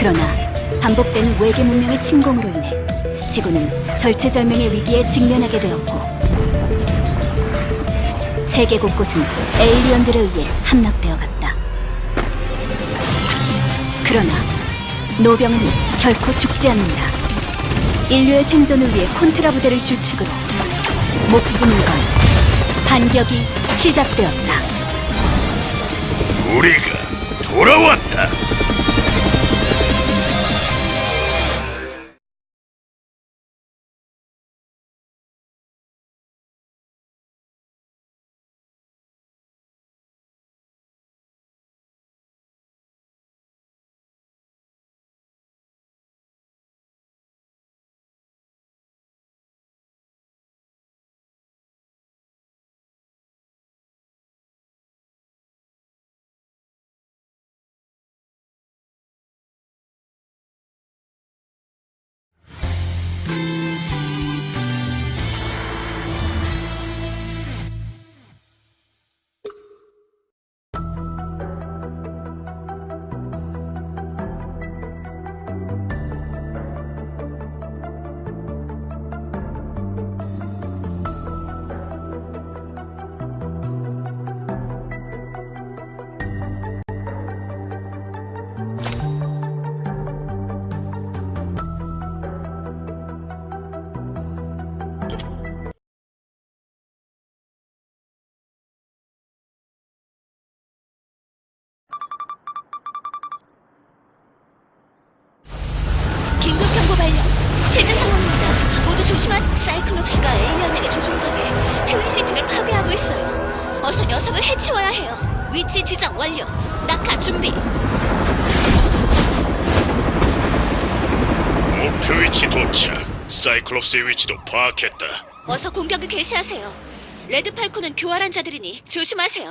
그러나 반복되는 외계 문명의 침공으로 인해 지구는 절체절명의 위기에 직면하게 되었고 세계 곳곳은 에일리언들에 의해 함락되어 갔다. 그러나 노병은 결코 죽지 않는다. 인류의 생존을 위해 콘트라 부대를 주축으로 목숨을 건 반격이 시작되었다. 우리가 돌아왔다. 조심한 사이클롭스가 에일리언에게 조종당해 트윈시티를 파괴하고 있어요. 어서 녀석을 해치워야 해요. 위치 지정 완료. 낙하 준비. 목표 위치 도착. 사이클롭스의 위치도 파악했다. 어서 공격을 개시하세요. 레드 팔코는 교활한 자들이니 조심하세요.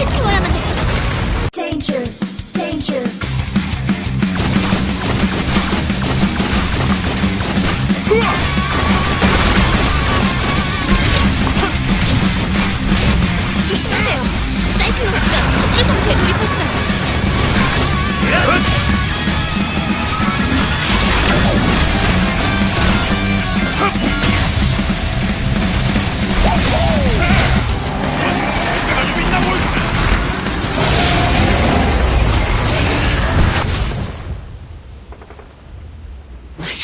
폭주하기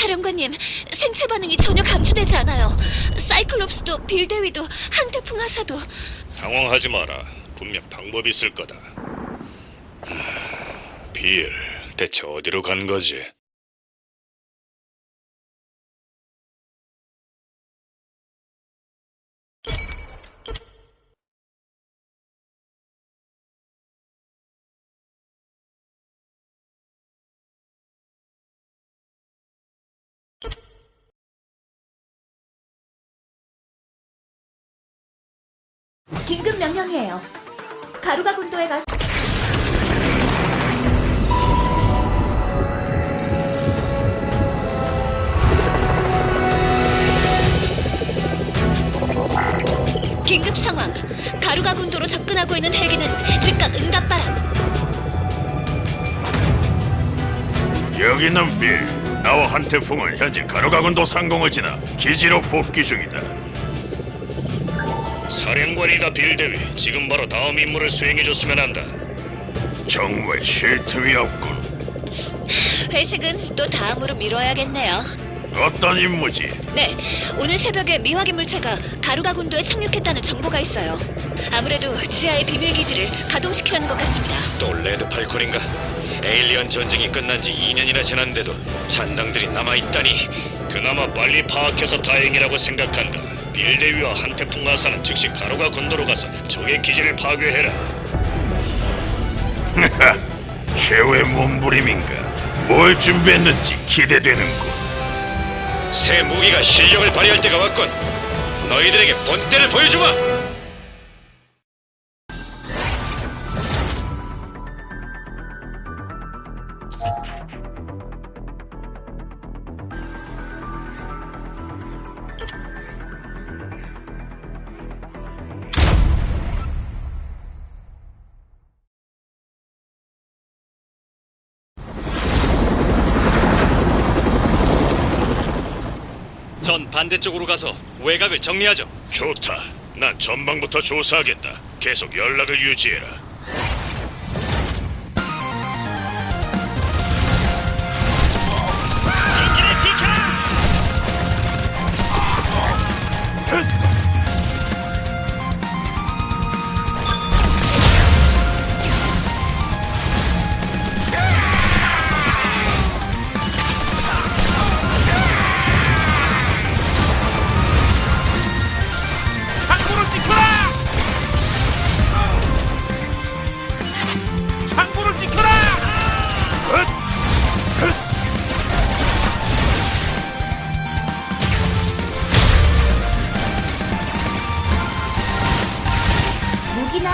사령관님, 생체 반응이 전혀 감추되지 않아요. 사이클롭스도 빌데위도 한태풍 하사도 당황하지 마라. 분명 방법이 있을 거다. 음, 빌, 대체 어디로 간 거지? 긴급 명령이에요. 가루가 군도에 가서 긴급 상황. 가루가 군도로 접근하고 있는 헬기는 즉각 응답바람. 여기는 빌. 나와 한태풍은 현재 가로가군도 상공을 지나 기지로 복귀 중이다. 사령관이다 빌 대위. 지금 바로 다음 임무를 수행해줬으면 한다. 정말 쉴 틈이 없군. 회식은 또 다음으로 미뤄야겠네요. 어떤 임무지? 네, 오늘 새벽에 미확인 물체가 가루가 군도에 착륙했다는 정보가 있어요. 아무래도 지하의 비밀 기지를 가동시키려는 것 같습니다. 또 레드 팔콘인가? 에일리언 전쟁이 끝난 지 2년이나 지났는데도 잔당들이 남아있다니 그나마 빨리 파악해서 다행이라고 생각한다 빌 대위와 한태풍 아사는 즉시 가로가 군도로 가서 적의 기지를 파괴해라. 최후의 몸부림인가? 뭘 준비했는지 기대되는군. 새 무기가 실력을 발휘할 때가 왔군. 너희들에게 본때를 보여주마 반대쪽으로 가서 외곽을 정리하죠. 좋다. 난 전방부터 조사하겠다. 계속 연락을 유지해라.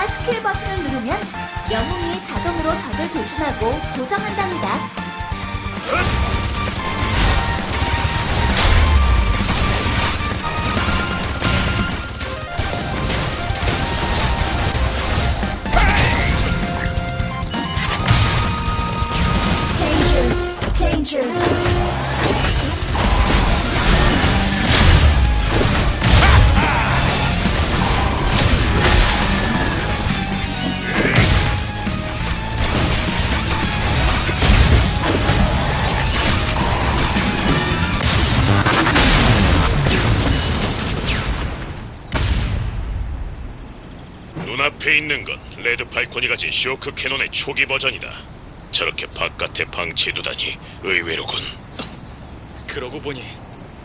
스킬 버튼을 누르면 영웅이 자동으로 적을 조준하고 고정한답니다. 앞에 있는 건 레드 팔코니 가진 쇼크 캐논의 초기 버전이다. 저렇게 바깥에 방치해두다니 의외로군. 그러고 보니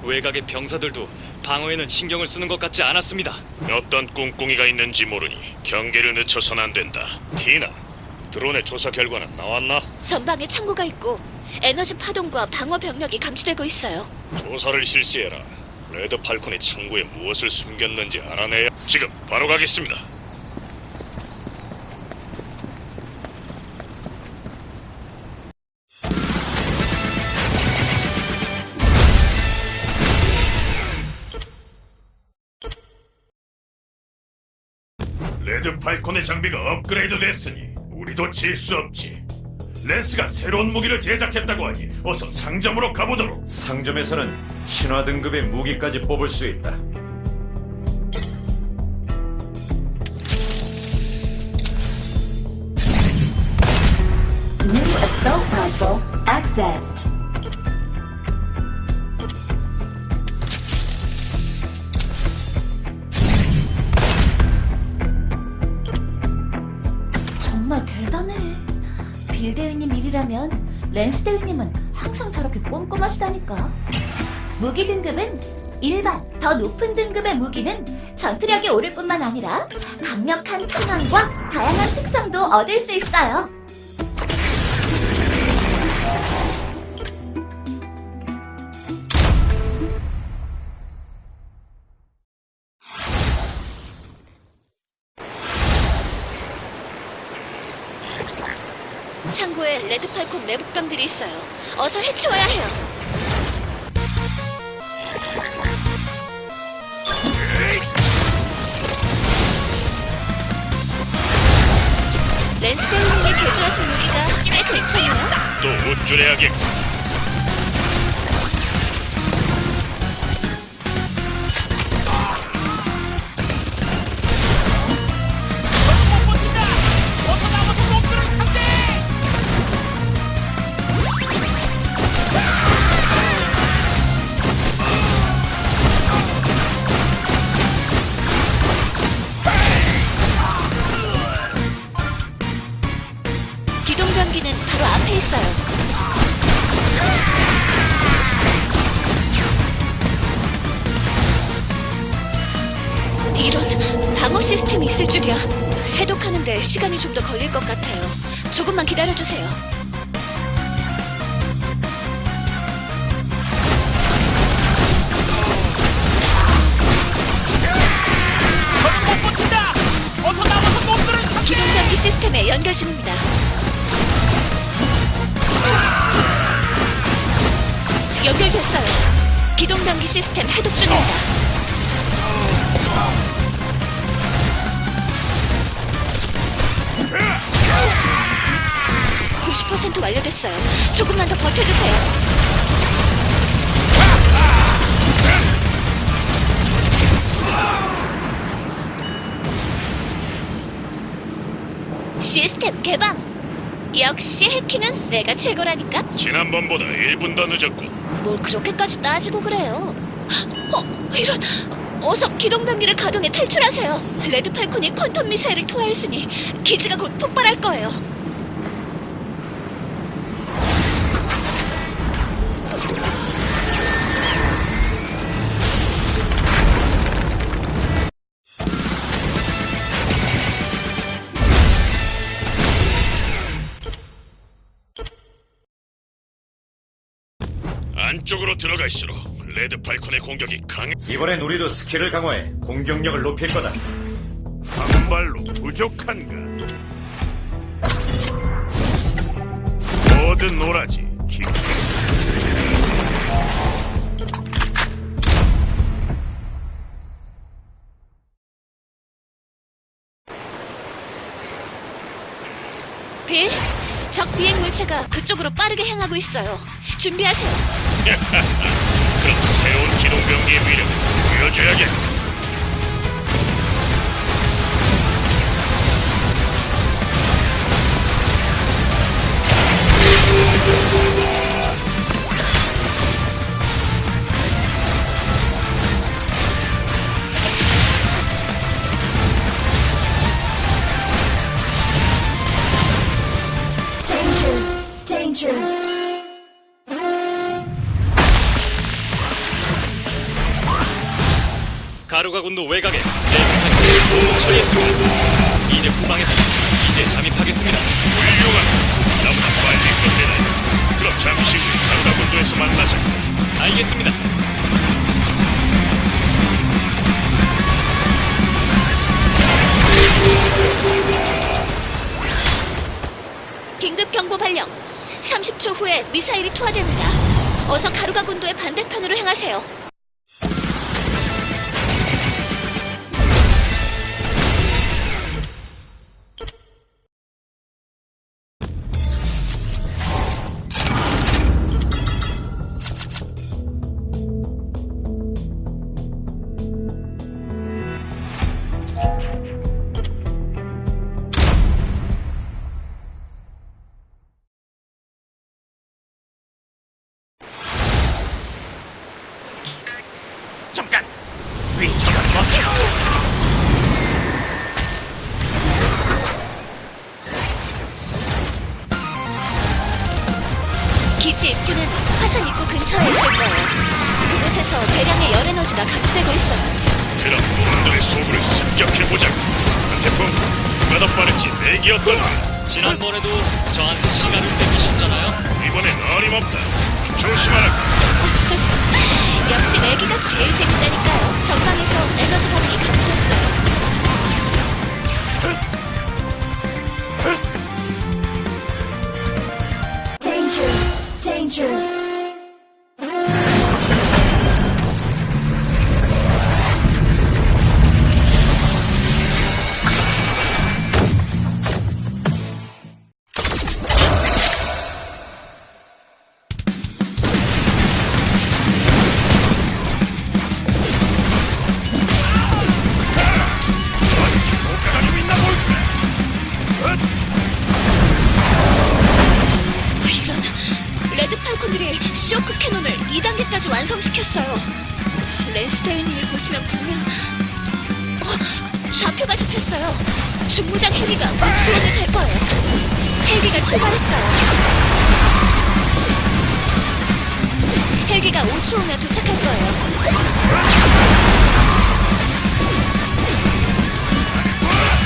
외곽의 병사들도 방어에는 신경을 쓰는 것 같지 않았습니다. 어떤 꿍꿍이가 있는지 모르니 경계를 늦춰선 안 된다. 티나, 드론의 조사 결과는 나왔나? 전방에 창고가 있고 에너지 파동과 방어 병력이 감지되고 있어요. 조사를 실시해라. 레드 팔콘이 창고에 무엇을 숨겼는지 알아내야 지금 바로 가겠습니다. 팔콘의 장비가 업그레이드 됐으니 우리도 질 수 없지. 렌스가 새로운 무기를 제작했다고 하니 어서 상점으로 가보도록. 상점에서는 신화 등급의 무기까지 뽑을 수 있다. New assault rifle accessed. 랜스 대위님은 항상 저렇게 꼼꼼하시다니까. 무기 등급은 일반, 더 높은 등급의 무기는 전투력이 오를 뿐만 아니라 강력한 탐험과 다양한 특성도 얻을 수 있어요. 레드 팔콘 내북병들이 있어요. 어서 해치워야 해요. 랜스 대위님이 개조하신 무기가 꽤 괜찮네요. 또 우쭐해야겠. 조금만 기다려주세요. 저는 못 버틴다. 어서 나와서 놈들을 상대. 기동 경기 시스템에 연결 중입니다. 연결됐어요. 기동 경기 시스템 해독 중입니다. (90% 완료됐어요) 조금만 더 버텨주세요 시스템 개방 역시 해킹은 내가 최고라니까 지난번보다 1분 더 늦었군. 뭘 그렇게까지 따지고 그래요? 어, 이런 어서 기동병기를 가동해 탈출하세요. 레드 팔콘이 퀀텀 미사일을 투하했으니 기지가 곧 폭발할 거예요. 안쪽으로 들어갈수록 레드 팔콘의 공격이 강해. 이번엔 우리도 스킬을 강화해 공격력을 높일 거다. 한 발로 부족한가? 뭐든 놀아지. 기... 빌, 적 비행 물체가 그쪽으로 빠르게 향하고 있어요. 준비하세요. 그럼 새로운 기동병기의 위력 보여줘야겠. Danger, 군도 외곽에 내부탄 처리했습니다. 이제 후방에서 이제 잠입하겠습니다. 훌륭한. 너무나 빨리 끝내네. 그럼 잠시 후 강가군도에서 만나자. 알겠습니다. 긴급 경보 발령. 30초 후에 미사일이 투하됩니다. 어서 가루가 군도의 반대편으로 향하세요. 빠른지 내기였던가. 지난번에도 저한테 시간을 뺏기셨잖아요. 이번엔 어림없다. 조심하라. 역시 내기가 제일 재밌다니까요. 전방에서 에너지 반응이 감지됐어요. Danger, danger. 랜스 대위님이 보시면 분명 어, 좌표가 잡혔어요. 중무장 헬기가 곧 지원이 될 거예요. 헬기가 출발했어요. 헬기가 5초 후면 도착할 거예요.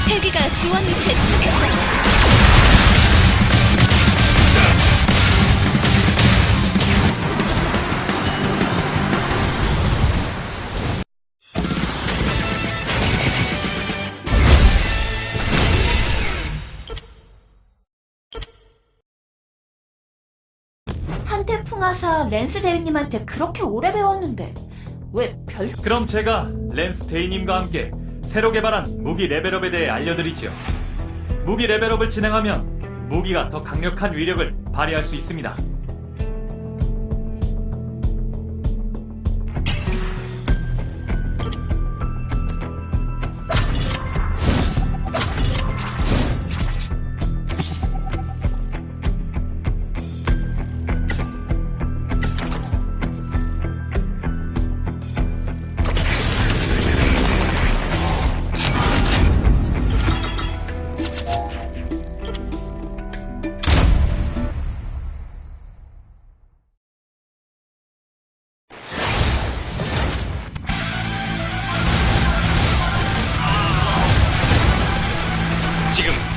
헬기가 지원 위치에 도착했어요. 랜스 대위님한테 그렇게 오래 배웠는데 왜 별... 그럼 제가 랜스 데이님과 함께 새로 개발한 무기 레벨업에 대해 알려드리죠. 무기 레벨업을 진행하면 무기가 더 강력한 위력을 발휘할 수 있습니다.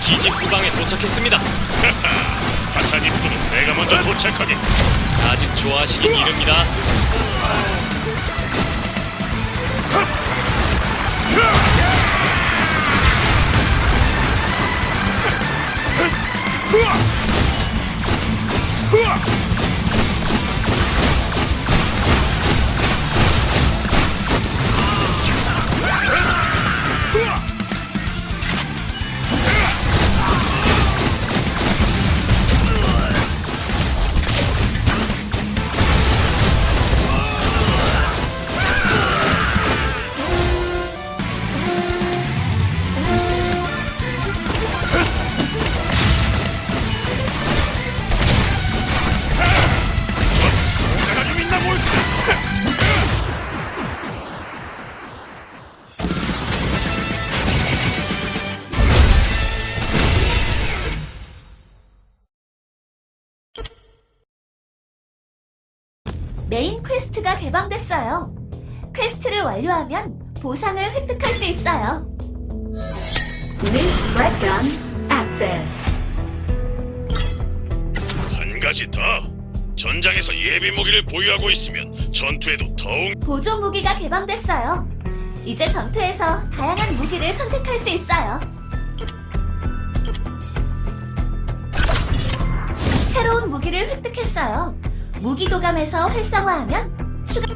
기지 후방에 도착했습니다. 화산 입구는 내가 먼저 도착하게. 아직 좋아하시긴 이릅니다. 효과 메인 퀘스트가 개방됐어요. 퀘스트를 완료하면 보상을 획득할 수 있어요. 한 가지 더. 전장에서 예비 무기를 보유하고 있으면 전투에도 더욱 보조 무기가 개방됐어요. 이제 전투에서 다양한 무기를 선택할 수 있어요. 새로운 무기를 획득했어요. 무기 도감에서 활성화하면 추가